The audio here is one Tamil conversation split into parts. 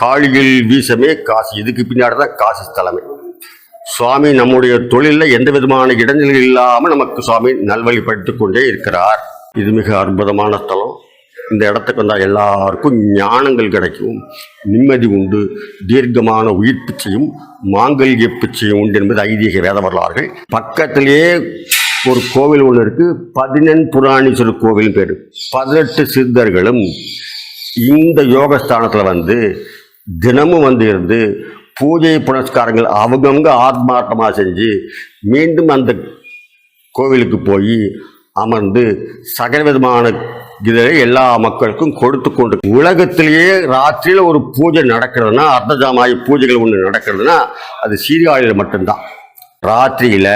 காளியில் வீசமே காசி. இதுக்கு பின்னாடி தான் காசி ஸ்தலமே சுவாமி நம்முடைய தொழிலில் எந்த விதமான இடைஞ்சல்கள் இல்லாமல் நமக்கு சுவாமி நல்வழிப்படுத்திக் கொண்டே இருக்கிறார். இது மிக அற்புதமான ஸ்தலம் இந்த இடத்துக்கு வந்தால் எல்லாருக்கும் ஞானங்கள் கிடைக்கும். நிம்மதி உண்டு. தீர்க்கமான உயிர் பிச்சையும் மாங்கல்ய பிச்சையும் உண்டு என்பது ஐதீக வேத வரலாறுகள். பக்கத்திலேயே ஒரு கோவில் ஒன்று இருக்குது பதினெண் புராணீஸ்வரர் கோவில் பேர். பதினெட்டு சித்தர்களும் இந்த யோகஸ்தானத்தில் வந்து தினமும் வந்து இருந்து பூஜை புனஸ்காரங்கள் அவங்கவுங்க ஆத்மார்த்தமாக செஞ்சு மீண்டும் அந்த கோவிலுக்கு போய் அமர்ந்து சகல விதமான இதை எல்லா மக்களுக்கும் கொடுத்து கொண்டு உலகத்திலேயே ராத்திரியில் ஒரு பூஜை நடக்கிறதுனா அர்த்தஜாமாயி பூஜைகள் ஒன்று நடக்கிறதுனா அது சீர்காழியில் மட்டும்தான். ராத்திரியில்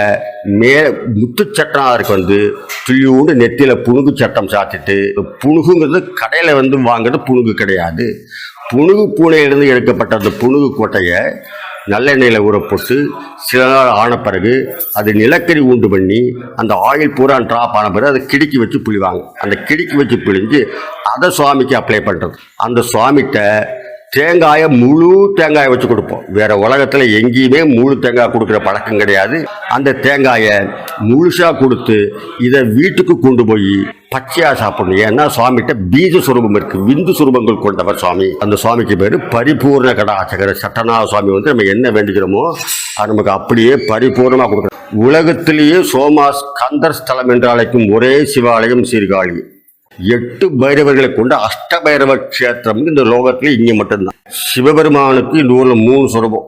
மே முத்து சட்டனாருக்கு வந்து துள்ளியூண்டு நெத்தியில் புணுகு சட்டம் சாத்திட்டு புணுகுங்கிறது கடையில் வந்து வாங்குறது புணுகு கிடையாது. புணுகு பூனையிலிருந்து எடுக்கப்பட்ட அந்த புணுகு கோட்டையை நல்லெண்ணெயில் ஊற போட்டு சில நாள் ஆன பிறகு அது நிலக்கரி உண்டு பண்ணி அந்த ஆயில் பூரா ட்ராப் ஆன பிறகு அதை கிடுக்கி வச்சு புளிவாங்க அந்த கிடுக்கி வச்சு பிழிஞ்சு அதை சுவாமிக்கு அப்ளை பண்ணுறது அந்த சுவாமிகிட்ட தேங்காயை முழு தேங்காயை வச்சு கொடுப்போம். வேற உலகத்தில் எங்கேயுமே முழு தேங்காய் கொடுக்குற பழக்கம் கிடையாது. அந்த தேங்காயை முழுசாக கொடுத்து இதை வீட்டுக்கு கொண்டு போய் பச்சையாக சாப்பிடணும். ஏன்னா சுவாமிகிட்ட பீஜ சுரூபம் இருக்குது விந்து சுரூபங்கள் கொண்டவர் சுவாமி. அந்த சுவாமிக்கு பேர் பரிபூர்ண கடாச்சகர சட்டநாத சுவாமி வந்து நம்ம என்ன வேண்டிக்கிறோமோ அது நமக்கு அப்படியே பரிபூர்ணமாக கொடுக்குறோம் உலகத்திலேயே சோமாஸ் கந்தர் ஸ்தலம் என்று அழைக்கும் ஒரே சிவாலயம் சீர்காழி. எட்டு பைரவர்களை கொண்ட அஷ்டபைரவ கஷேத்திரம் இந்த லோகத்துல இங்கே மட்டும்தான். சிவபெருமானுக்கு இந்த ஊர்ல மூணு சுரபம்.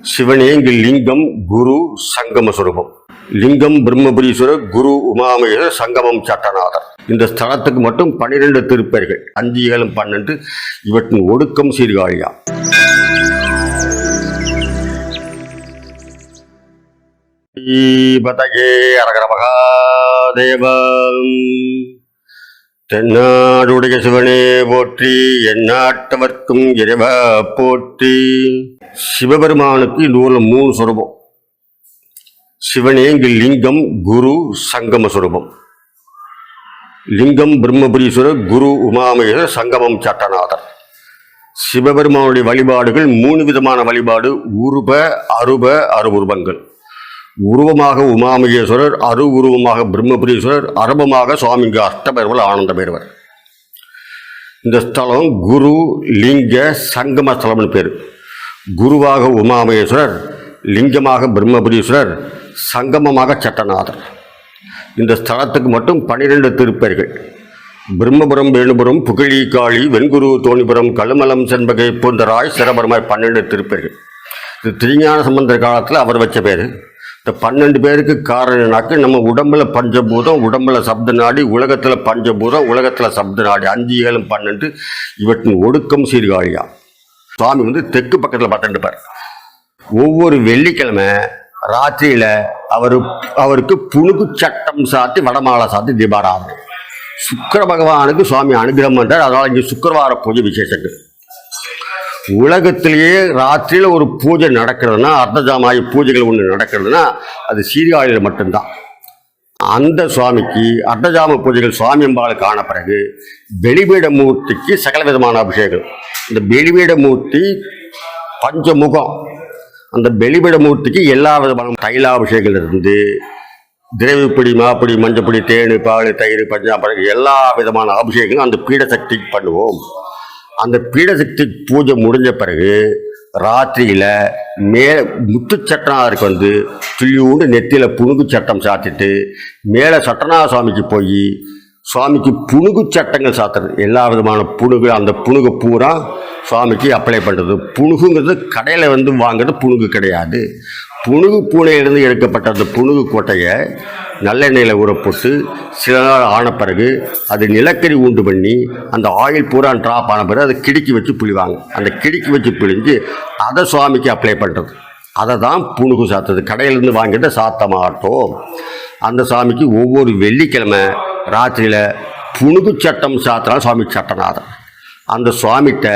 சிவனே இங்கு லிங்கம் குரு சங்கம சுரூபம். லிங்கம் பிரம்மபுரீஸ்வரர் குரு உமாமேஸ்வரர் சங்கமம் சட்டநாதர். இந்த ஸ்தலத்துக்கு மட்டும் பன்னிரெண்டு திருப்பெயர்கள். அஞ்சு ஏழு பன்னெண்டு. இவற்றின் ஒடுக்கம் சீர்காழியா. பதகே அரகர மகாதேவம். தென்னாடுடைய சிவனே போற்றி எந்நாட்டவர்க்கும் இறைவா போற்றி. சிவபெருமானுக்கு இந்த ஊரில் மூணு சுரூபம். சிவனே இங்கு லிங்கம் குரு சங்கம சுரூபம். லிங்கம் பிரம்மபுரீஸ்வரர் குரு உமாமேஸ்வரர் சங்கமம் சட்டநாதர். சிவபெருமானுடைய வழிபாடுகள் மூணு விதமான வழிபாடு உருப அருப அருபுருபங்கள் உருவமாக உமாமகேஸ்வரர் அரு உருவமாக பிரம்மபுரீஸ்வரர் அரபமாக சுவாமிங்க அஷ்டபைரவர் ஆனந்த பைரவர். இந்த ஸ்தலம் குரு லிங்க சங்கம ஸ்தலம்னு பேர். குருவாக உமாமகேஸ்வரர் லிங்கமாக பிரம்மபுரீஸ்வரர் சங்கமமாக சட்டநாதர். இந்த ஸ்தலத்துக்கு மட்டும் பன்னிரெண்டு திருப்பெயர்கள். பிரம்மபுரம் வேணுபுரம் புகழி காளி வெண்குரு தோணிபுரம் கழுமலம் செண்பகை பூந்தராய் சிரபரமாய் பன்னெண்டு திருப்பெயர்கள். இது திருஞான சம்பந்தர் காலத்தில் அவர் வச்ச பேர். இந்த பன்னெண்டு பேருக்கு காரணம்னாக்க நம்ம உடம்புல பஞ்சபூதம் உடம்புல சப்த நாடி உலகத்தில் பஞ்சபூதம் உலகத்தில் சப்த நாடி அஞ்சு ஏழு பன்னெண்டு இவற்றின் ஒடுக்கம் சீர்காழியா. சுவாமி வந்து தெற்கு பக்கத்தில் பார்த்துட்டு ஒவ்வொரு வெள்ளிக்கிழமை ராத்திரியில் அவர் அவருக்கு புணுகு சட்டம் சாத்தி வடமாலை சாத்தி தீபாராதனை. சுக்கர பகவானுக்கு சுவாமி அனுகிரகம் பண்ணுறார் அதனால் இங்கே சுக்கரவார பூஜை விசேஷங்கள். உலகத்திலேயே ராத்திரியில் ஒரு பூஜை நடக்கிறதுனா அர்த்தஜாமாய பூஜைகள் ஒன்று நடக்கிறதுனா அது சீர்காழியில் மட்டும்தான். அந்த சுவாமிக்கு அர்த்தஜாம பூஜைகள் சுவாமி அம்பாளுக்கு ஆன பிறகு வெளிபீட மூர்த்திக்கு சகல விதமான அபிஷேகம் இந்த வெளிபீட மூர்த்தி பஞ்சமுகம். அந்த வெளிவிட மூர்த்திக்கு எல்லா விதமான தைலாபிஷேகம் இருந்து திரவிப்பொடி மாப்பொடி மஞ்சப்பொடி தேனு பால் தயிர் பஞ்சாபரம் எல்லா விதமான அபிஷேகங்களும் அந்த பீடசக்திக்கு பண்ணுவோம். அந்த பீடசக்தி பூஜை முடிஞ்ச பிறகு ராத்திரியில் மே முத்து சட்டனாருக்கு வந்து துள்ளியூண்டு நெத்தியில் புணுகு சட்டம் சாத்திட்டு மேலே சட்டநாத சுவாமிக்கு போய் சுவாமிக்கு புணுகு சட்டங்கள் சாத்துறது. எல்லா விதமான புணுகு அந்த புணுகு பூரா சுவாமிக்கு அப்ளை பண்ணுறது புணுகுங்கிறது கடையில் வந்து வாங்குறது புணுகு கிடையாது. புணுகு பூனையிலிருந்து எடுக்கப்பட்ட அந்த புணுகு கோட்டையை நல்லெண்ணெயில் ஊற போட்டு சில நாள் ஆன பிறகு அது நிலக்கரி உண்டு பண்ணி அந்த ஆயில் பூரா ட்ராப் ஆன பிறகு அதை கிடுக்கி வச்சு பிழிவாங்க. அந்த கிடுக்கி வச்சு பிழிஞ்சு அதை சுவாமிக்கு அப்ளை பண்ணுறது அதை தான் புணுகு சாத்துறது கடையிலேருந்து வாங்கிட்டு சாத்த மாட்டோம். அந்த சாமிக்கு ஒவ்வொரு வெள்ளிக்கிழமை ராத்திரியில் புணுகு சட்டம் சாத்தினா சுவாமி சட்டநாதன். அந்த சுவாமிகிட்ட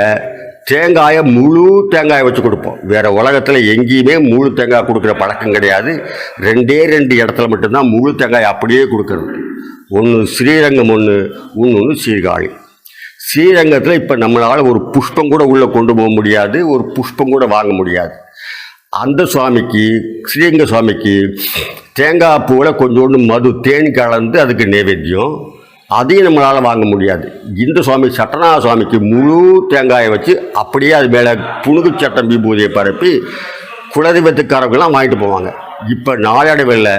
தேங்காயை முழு தேங்காயை வச்சு கொடுப்போம். வேறு உலகத்தில் எங்கேயுமே முழு தேங்காய் கொடுக்குற பழக்கம் கிடையாது. ரெண்டே ரெண்டு இடத்துல மட்டும்தான் முழு தேங்காய் அப்படியே கொடுக்கறது ஒன்று ஸ்ரீரங்கம் ஒன்று இன்னொன்று சீர்காழி. ஸ்ரீரங்கத்தில் இப்போ நம்மளால் ஒரு புஷ்பம் கூட உள்ளே கொண்டு போக முடியாது ஒரு புஷ்பம் கூட வாங்க முடியாது. அந்த சுவாமிக்கு ஸ்ரீரங்க சுவாமிக்கு தேங்காய் பூவில் கொஞ்சோண்டு மது தேன் கலந்து அதுக்கு நைவேத்தியம் அதையும் நம்மளால் வாங்க முடியாது. இந்து சுவாமி சட்டநாத சுவாமிக்கு முழு தேங்காயை வச்சு அப்படியே அது மேலே புணுகு சட்டம் விபூதியை பரப்பி குலதெய்வத்துக்காரவங்களாம் வாங்கிட்டு போவாங்க. இப்போ நாளடைவில்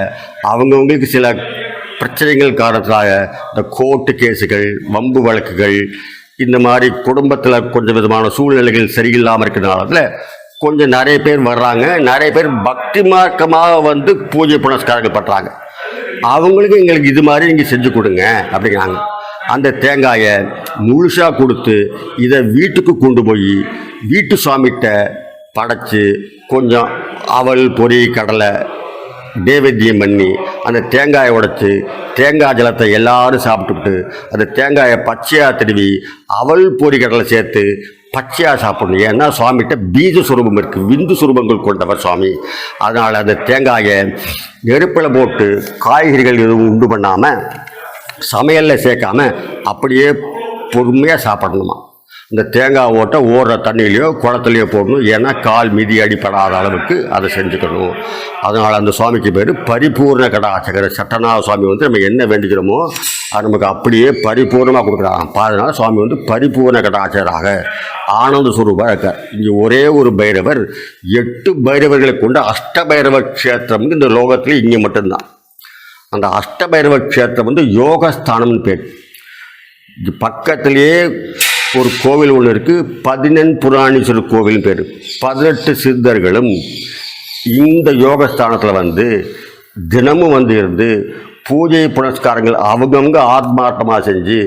அவங்கவுங்களுக்கு சில பிரச்சனைகள் காரணத்தால் இந்த கோர்ட்டு கேஸுகள் வம்பு வழக்குகள் இந்த மாதிரி குடும்பத்தில் கொஞ்சம் விதமான சூழ்நிலைகள் சரியில்லாமல் இருக்கிறதுனால கொஞ்சம் நிறைய பேர் வர்றாங்க. நிறைய பேர் பக்தி மார்க்கமாக வந்து பூஜை புனஸ்காரங்கள் பண்ணுறாங்க அவங்களுக்கு எங்களுக்கு இது மாதிரி நீங்கள் செஞ்சு கொடுங்க அப்படிங்கிறாங்க. அந்த தேங்காயை முழுசாக கொடுத்து இதை வீட்டுக்கு கொண்டு போய் வீட்டு சுவாமிகிட்ட படைச்சி கொஞ்சம் அவல் பொரி கடலை நைவேத்தியம் பண்ணி அந்த தேங்காயை உடைச்சி தேங்காய் ஜலத்தை எல்லாரும் சாப்பிட்டுக்கிட்டு அந்த தேங்காயை பச்சையாக திருவி அவல் பொரி கடலை சேர்த்து பச்சையாக சாப்பிடணும். ஏன்னா சுவாமிகிட்ட பீஜ சுரூபம் இருக்குது விந்து சுரூபங்கள் கொண்டவர் சுவாமி. அதனால் அந்த தேங்காயை நெருப்பில் போட்டு காய்கறிகள் எதுவும் உண்டு பண்ணாமல் சமையலில் சேர்க்காம அப்படியே பொறுமையாக சாப்பிடணுமா? இந்த தேங்காய் ஓட்டை ஓடுற தண்ணியிலையோ குளத்துலையோ போடணும். ஏன்னா கால் மிதி அடிப்படாத அளவுக்கு அதை செஞ்சுக்கணும். அதனால் அந்த சுவாமிக்கு பேர் பரிபூர்ண கடாச்சகர சட்டநாத சுவாமி வந்து நம்ம என்ன வேண்டிக்கிறோமோ அது நமக்கு அப்படியே பரிபூர்ணமாக கொடுக்குறாங்க அதனால சுவாமி வந்து பரிபூர்ண கடாச்சராக ஆனந்த சுரூபாக இருக்கார். இங்கே ஒரே ஒரு பைரவர் எட்டு பைரவர்களை கொண்ட அஷ்ட கஷேத்திரம் இந்த லோகத்தில் இங்கே மட்டும்தான். அந்த அஷ்டபைரவ கஷேத்திரம் வந்து யோகஸ்தானம்னு பேர். பக்கத்திலேயே ஒரு கோவில் ஒன்று இருக்குது பதினெண் புராணீஸ்வரர் கோவில் பேர். பதினெட்டு சித்தர்களும் இந்த யோகஸ்தானத்தில் வந்து தினமும் வந்து இருந்து பூஜை புனஸ்காரங்கள் அவங்கவுங்க ஆத்மார்த்தமாக செஞ்சு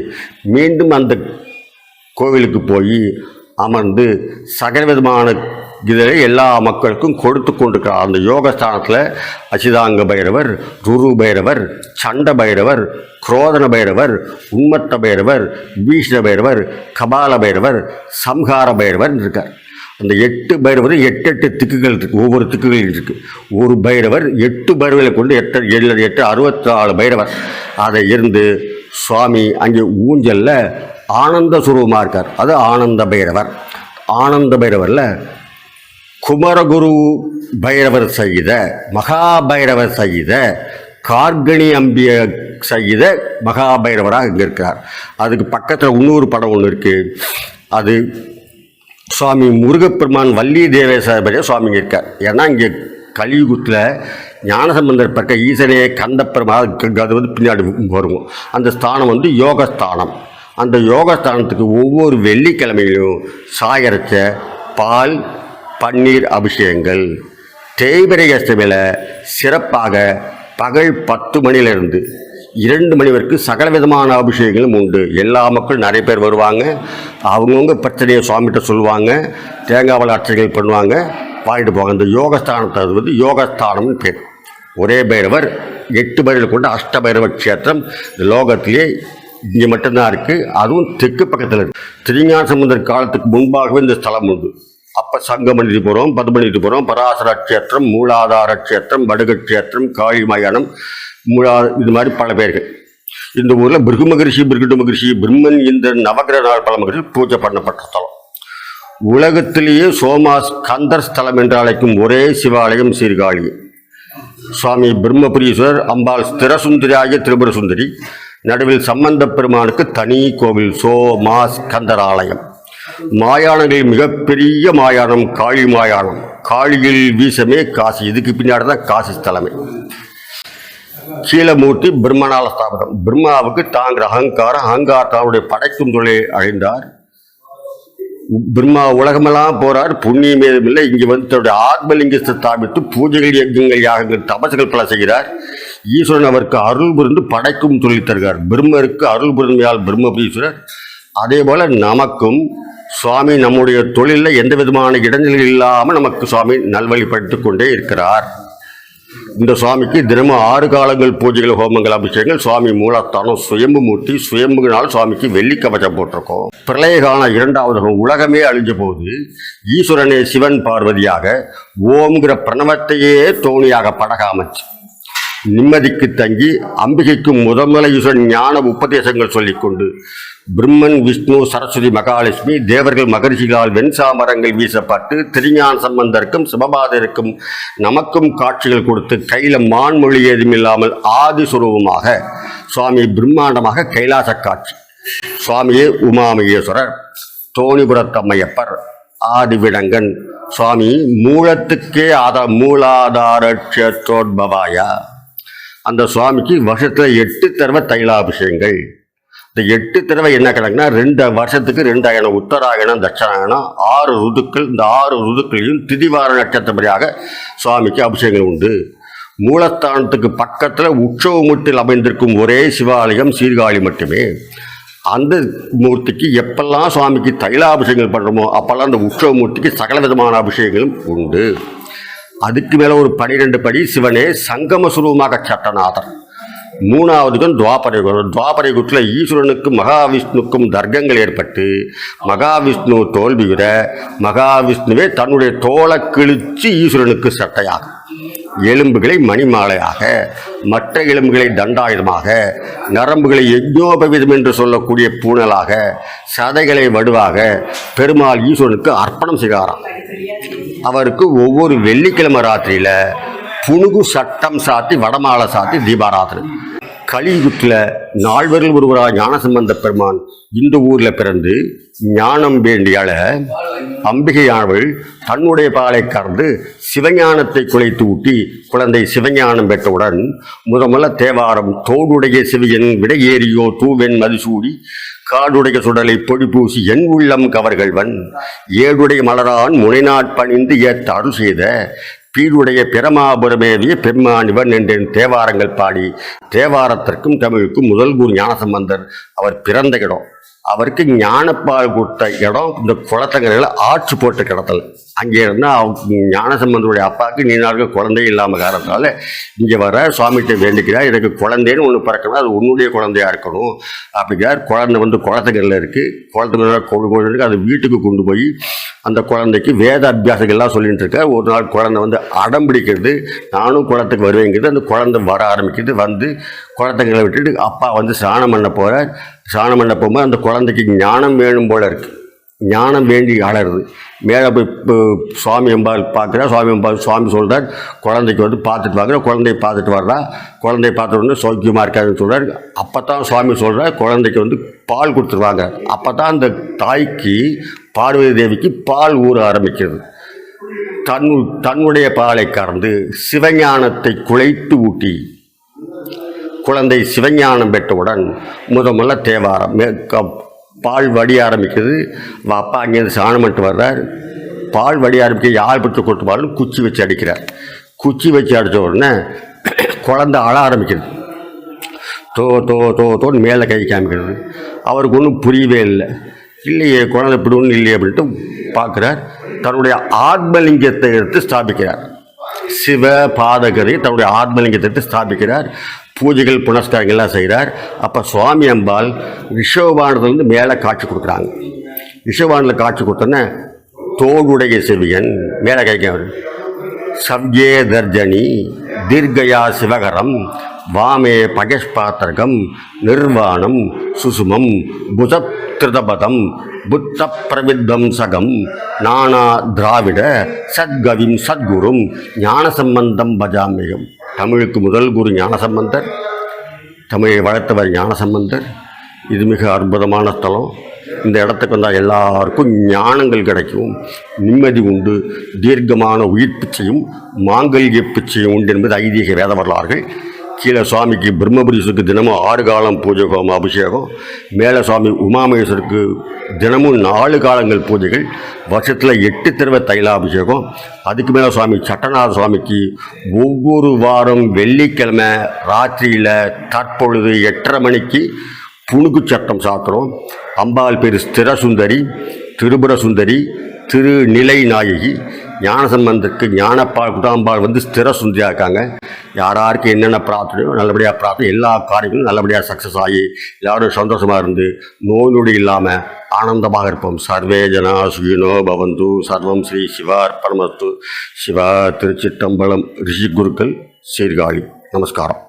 மீண்டும் அந்த கோவிலுக்கு போய் அமர்ந்து சகல விதமான இதில் எல்லா மக்களுக்கும் கொடுத்து கொண்டிருக்கிறார் அந்த யோகஸ்தானத்தில் அசிதாங்க பைரவர் ருரு பைரவர் சண்ட பைரவர் குரோதன பைரவர் உன்மத்த பைரவர் பீஷ்ண பைரவர் கபால பைரவர் சம்ஹார பைரவர் இருக்கார். அந்த எட்டு பைரவர் எட்டு எட்டு திக்குகள் இருக்கு ஒவ்வொரு திக்குகள் இருக்கு. ஒரு பைரவர் எட்டு பைரவர்களை கொண்டு எட்டு ஏழு எட்டு அறுபத்தி நாலு பைரவர். அதை இருந்து சுவாமி அங்கே ஊஞ்சலில் ஆனந்த சுரூபமாக இருக்கார். அது ஆனந்த பைரவர். ஆனந்த பைரவரில் குமரகுரு பைரவர் செய்த மகாபைரவர் செய்த கார்கணி அம்பிய செய்த மகாபைரவராக இங்கே இருக்கிறார். அதுக்கு பக்கத்தில் இன்னொரு படம் ஒன்று இருக்குது அது சுவாமி முருகப்பெருமான் வள்ளி தேவேஸ்வர சுவாமி இருக்கார். ஏன்னா இங்கே கலியுகத்தில் ஞானசம்பந்தர் பக்க ஈசனே கந்தப்பெருமாள் அது வந்து பின்னாடி வரும் அந்த ஸ்தானம் வந்து யோகஸ்தானம். அந்த யோகஸ்தானத்துக்கு ஒவ்வொரு வெள்ளிக்கிழமையிலும் சாயரச்ச பால் பன்னீர் அபிஷேகங்கள். தேய்பிரை அஷ்டமியில் சிறப்பாக பகல் பத்து மணியிலிருந்து இரண்டு மணி வரைக்கும் சகல விதமான அபிஷேகங்களும் உண்டு. எல்லா மக்களும் நிறைய பேர் வருவாங்க. அவங்கவுங்க பிரச்சனையை சுவாமிகிட்ட சொல்லுவாங்க. தேங்காய் வள அர்ச்சனைகள் பண்ணுவாங்க. பாடிட்டு போவாங்க. இந்த யோகஸ்தானத்தை அது வந்து யோகஸ்தானம்னு பேர். ஒரே பைரவர் எட்டு பைரவர் கொண்ட அஷ்டபைரவர் கஷேத்திரம் க்ஷேத்திரம் இந்த லோகத்திலே இங்கே மட்டும்தான் இருக்குது அதுவும் தெற்கு பக்கத்தில் இருக்குது திருஞான சமுந்தர் காலத்துக்கு முன்பாகவே இந்த ஸ்தலம் உண்டு. அப்போ சங்கமணிக்கு போகிறோம் பதுமணிக்கு போகிறோம் பராசர கஷேத்திரம் மூலாதார கஷேத்திரம் வடுக கஷேத்திரம் காளி மயானம் மூலா இது மாதிரி பல பேர்கள். இந்த ஊரில் பிருகு மகரிஷி பிருகுடு மகரிஷி பிரம்மன் இந்த நவகிரக நாள் பல மகரிஷி பூஜை பண்ணப்பட்ட ஸ்தலம். உலகத்திலேயே சோமா ஸ்கந்தர் ஸ்தலம் என்று அழைக்கும் ஒரே சிவாலயம் சீர்காழி. சுவாமி பிரம்மபுரீஸ்வரர் அம்பாள் ஸ்திரசுந்தரியாகிய திரிபுர சுந்தரி நடுவில் சம்பந்த பெருமானுக்கு தனி கோவில் சோமா ஸ்கந்தர் ஆலயம் மாயானங்களில் மிகப்பெரிய மாயானம் காளி மாயானம். காளியில் வீசமே காசி. இதுக்கு பின்னாடி தான் காசி தலைமை. கீழமூர்த்தி பிரம்மனால ஸ்தாபனம் பிரம்மாவுக்கு தாங்கிற அகங்காரம் அகங்காரத்தாவுடைய படைக்கும் தொழிலை அழிந்தார் பிரம்மா உலகமெல்லாம் போறார். புண்ணியம் ஏதும் இல்லை. இங்கே வந்து தன்னுடைய ஆத்மலிங்கத்தை ஸ்தாபித்து பூஜைகள் யஜ்யங்கள் யாகங்கள் தபசுகள் பல செய்கிறார். ஈஸ்வரன் அவருக்கு அருள் புரிந்து படைக்கும் தொழில் தருகிறார். பிரம்மருக்கு அருள் புரிமையால் பிரம்மபீஸ்வரர் அதே போல நமக்கும் சுவாமி நம்முடைய தொழிலில் எந்த விதமான இடைஞ்சல்கள் இல்லாமல் நமக்கு சுவாமி நல்வழிப்படுத்தி கொண்டே இருக்கிறார். இந்த சுவாமிக்கு தினமும் ஆறு காலங்கள் பூஜைகள் ஹோமங்கள் அபிஷேகங்கள் சுவாமி மூலத்தானம் சுயம்பு மூர்த்தி சுயம்புனால் சுவாமிக்கு வெள்ளி கவச்சம் போட்டிருக்கோம். பிரளயகால இரண்டாவது உலகமே அழிஞ்ச போது ஈஸ்வரனே சிவன் பார்வதியாக ஓம்ங்கிற பிரணவத்தையே தோணியாக படக அமைச்சு நிம்மதிக்கு தங்கி அம்பிகைக்கு முதன்முறை ஞான உபதேசங்கள் சொல்லிக்கொண்டு பிரம்மன் விஷ்ணு சரஸ்வதி மகாலட்சுமி தேவர்கள் மகரிஷிகளால் வெண்சாமரங்கள் வீசப்பட்டு திருஞான சம்பந்தருக்கும் சிவபாதருக்கும் நமக்கும் காட்சிகள் கொடுத்து கையில மான்மொழி ஏதும் இல்லாமல் ஆதி சுரூபமாக சுவாமி பிரம்மாண்டமாக கைலாச காட்சி. சுவாமியே உமாமகேஸ்வரர் தோணிபுரத்தம்மையப்பர் ஆதிவிடங்கன் சுவாமி மூலத்துக்கே ஆத மூலாதாரட்சோத்பவாயா அந்த சுவாமிக்கு வருஷத்தில் எட்டு தடவை தைலாபிஷேகங்கள். இந்த எட்டு தடவை என்ன கணக்குனா ரெண்டு வருஷத்துக்கு ரெண்டாயிரம் உத்தராயணம் தட்சணாயணம் ஆறு ருதுக்கள் இந்த ஆறு ருதுக்களையும் திதிவார நட்சத்திரப்படியாக சுவாமிக்கு அபிஷேகங்கள் உண்டு. மூலஸ்தானத்துக்கு பக்கத்தில் உற்சவமூர்த்தியில் அமைந்திருக்கும் ஒரே சிவாலயம் சீர்காழி மட்டுமே. அந்த மூர்த்திக்கு எப்பெல்லாம் சுவாமிக்கு தைலாபிஷேகங்கள் பண்ணுறோமோ அப்போல்லாம் அந்த உற்சவமூர்த்திக்கு சகல விதமான அபிஷேகங்களும் உண்டு. அதுக்கு மேலே ஒரு பனிரெண்டு படி சிவனே சங்கம சுரூபமாக சட்டநாதர் மூணாவதுக்கும் துவாபரை குரு. துவாபரை குருத்தில் ஈஸ்வரனுக்கும் மகாவிஷ்ணுக்கும் தர்க்கங்கள் ஏற்பட்டு மகாவிஷ்ணு தோல்வியுற மகாவிஷ்ணுவே தன்னுடைய தோலை கிழித்து ஈஸ்வரனுக்கு சட்டையாகும் எலும்புகளை மணிமாலையாக மற்ற எலும்புகளை தண்டாயுதமாக நரம்புகளை யஜ்ஞோபவிதம் என்று சொல்லக்கூடிய பூணலாக சதைகளை வடுவாக பெருமாள் ஈஸ்வரனுக்கு அர்ப்பணம் செய்கிறாராம். அவருக்கு ஒவ்வொரு வெள்ளிக்கிழமை ராத்திரியில் புனுகு சட்டம் சாத்தி வடமாலை சாத்தி தீபாராத்திரி கலியுகத்தில் நால்வரில் ஒருவராக ஞானசம்பந்த பெருமான் இந்த ஊரில் பிறந்து ஞானம் வேண்டியால அம்பிகையானவள் தன்னுடைய பாலை கறந்து சிவஞானத்தை குலைத்து ஊட்டி குழந்தை சிவஞானம் பெற்றவுடன் முதமல்ல தேவாரம் தோடுடைய சிவியன் விடையேறியோ தூவென் மதுசூடி காடுடைய சுடலை பொடி பூசி என் உள்ளம் கவர்கள்வன் ஏடுடைய மலரான் முனைநாட் பணிந்து ஏத்த அருள் செய்த. பீடுடைய பிரமாபுரமேவிய பெருமானிவன் என்றேன் தேவாரங்கள் பாடி. தேவாரத்திற்கும் தமிழுக்கும் முதல் குரு ஞானசம்பந்தர். அவர் பிறந்த இடம். அவருக்கு ஞானப்பால் கொடுத்த இடம் இந்த குளத்தங்கரையில் ஆற்று போட்டு கிடத்தல் அங்கே இருந்தால் அவங்க ஞானசம்பந்தருடைய அப்பாவுக்கு நீ நாளுக்கு குழந்தை இல்லாமல் காரணத்தால் இங்கே வர சுவாமிகிட்ட வேண்டிக்கிறார் எனக்கு குழந்தைன்னு ஒன்று பிறக்கணும் அது உன்னுடைய குழந்தையாக இருக்கணும். அப்படிங்கிறார். குழந்தை வந்து குளத்தங்கரையில் இருக்குது குளத்தங்கரையில் கொண்டு கொண்டு இருக்கு. அது வீட்டுக்கு கொண்டு போய் அந்த குழந்தைக்கு வேத அபியாசங்கள்லாம் சொல்லிட்டு இருக்கார். ஒரு நாள் குழந்தை வந்து அடம் பிடிக்கிறது. நானும் குளத்துக்கு வருவேங்கிறது. அந்த குழந்தை வர ஆரம்பிக்கிறது. வந்து குளத்துங்களை விட்டுட்டு அப்பா வந்து ஸ்நானம் பண்ண போகிறார் சாணம் பண்ண போகும்போது அந்த குழந்தைக்கு ஞானம் வேணும் போல இருக்குது ஞானம் வேண்டி அலறுது. மேலே போய் சுவாமி அம்பாள் பார்க்குறா. சுவாமி அம்பாள் சுவாமி சொல்கிறார் குழந்தைக்கு வந்து பார்த்துட்டு வாங்குற குழந்தைய பார்த்துட்டு வர்றா. குழந்தைய பார்த்த உடனே சௌக்கியமாக இருக்காதுன்னு சொல்கிறார் அப்போ தான் சுவாமி சொல்கிறார் குழந்தைக்கு வந்து பால் கொடுத்துருவாங்க அப்போ தான் அந்த தாய்க்கு பார்வதி தேவிக்கு பால் ஊற ஆரம்பிக்கிறது. தன் தன்னுடைய பாலை கறந்து சிவஞானத்தை குலைத்து ஊட்டி குழந்தை சிவஞானம் பெற்றவுடன் முத முதல்ல தேவாரம் பால் வடிய ஆரம்பிக்குது. அப்பா அங்கேருந்து சாணம் பண்ணிட்டு வர்றார். பால் வடிய ஆரம்பிக்க யார் பெற்று கொட்டு குச்சி வச்சு அடிக்கிறார். குச்சி வச்சு அடித்த உடனே குழந்தை அழ ஆரம்பிக்கிறது தோ தோ தோ தோன்னு மேலே கை காமிக்கிறது. அவருக்கு ஒன்றும் புரியவே இல்லை. இல்லையே குழந்தை இப்படி ஒன்றும் இல்லையே அப்படின்ட்டு பார்க்குறார். தன்னுடைய ஆத்மலிங்கத்தை எடுத்து ஸ்தாபிக்கிறார். சிவ பாதகரை தன்னுடைய ஆத்மலிங்கத்தை எடுத்து ஸ்தாபிக்கிறார். பூஜைகள் புனஸ்காரங்கள்லாம் செய்கிறார் அப்போ சுவாமி அம்பாள் ரிஷவானதுலேருந்து மேலே காட்சி கொடுக்குறாங்க. ரிஷவானில் காட்சி கொடுத்தோன்னே தோடுடைய செவியன் மேலே கைக்க சவ்யே தர்ஜனி தீர்கயா சிவகரம் வாமே பகஸ்பாத்திரகம் நிர்வாணம் சுசுமம் புஜத்ருதபதம் புத்த பிரவித்வம்சகம் நானா திராவிட சத்கவிம் சத்குரும் ஞானசம்பந்தம் பஜாமியம் தமிழுக்கு முதல் குரு ஞானசம்பந்தர் தமிழை வளர்த்தவர் ஞானசம்பந்தர். இது மிக அற்புதமான ஸ்தலம். இந்த இடத்துக்கு வந்தால் எல்லாருக்கும் ஞானங்கள் கிடைக்கும். நிம்மதி உண்டு. தீர்க்கமான உயிர் பிச்சையும் மாங்கல்ய பிச்சையும் உண்டு என்பது ஐதீக வேத வரலாறுகள். கீழே சுவாமிக்கு பிரம்மபுரீஸ்வருக்கு தினமும் ஆறு காலம் பூஜை ஹோமம் அபிஷேகம் மேலே சுவாமி உமாமேஸ்வருக்கு தினமும் நாலு காலங்கள் பூஜைகள் வருஷத்தில் எட்டு தடவை தைலாபிஷேகம் அதுக்கு மேலே சுவாமி சட்டநாத சுவாமிக்கு ஒவ்வொரு வாரம் வெள்ளிக்கிழமை ராத்திரியில் தற்பொழுது எட்டரை மணிக்கு புணுக்கு சட்டம் சாத்துறோம் அம்பாள் பேர் ஸ்திரசுந்தரி திரிபுர சுந்தரி திரு நிலை நாயகி ஞானசம்பந்தருக்கு ஞானப்பால் குதாம்பால் வந்து ஸ்திர சுந்தியாக இருக்காங்க. யாராருக்கு என்னென்ன பிரார்த்தனையோ நல்லபடியாக பிரார்த்தனை எல்லா காரியங்களும் நல்லபடியாக சக்ஸஸ் ஆகி எல்லாரும் சந்தோஷமாக இருந்து நோய் நொடி இல்லாமல் ஆனந்தமாக இருப்போம். சர்வே ஜனா சுகினோ பவந்து. சர்வம் ஸ்ரீ சிவா பரமத்து சிவா திருச்சிட்டம்பலம் ரிஷி குருக்கள் சீர்காழி. நமஸ்காரம்.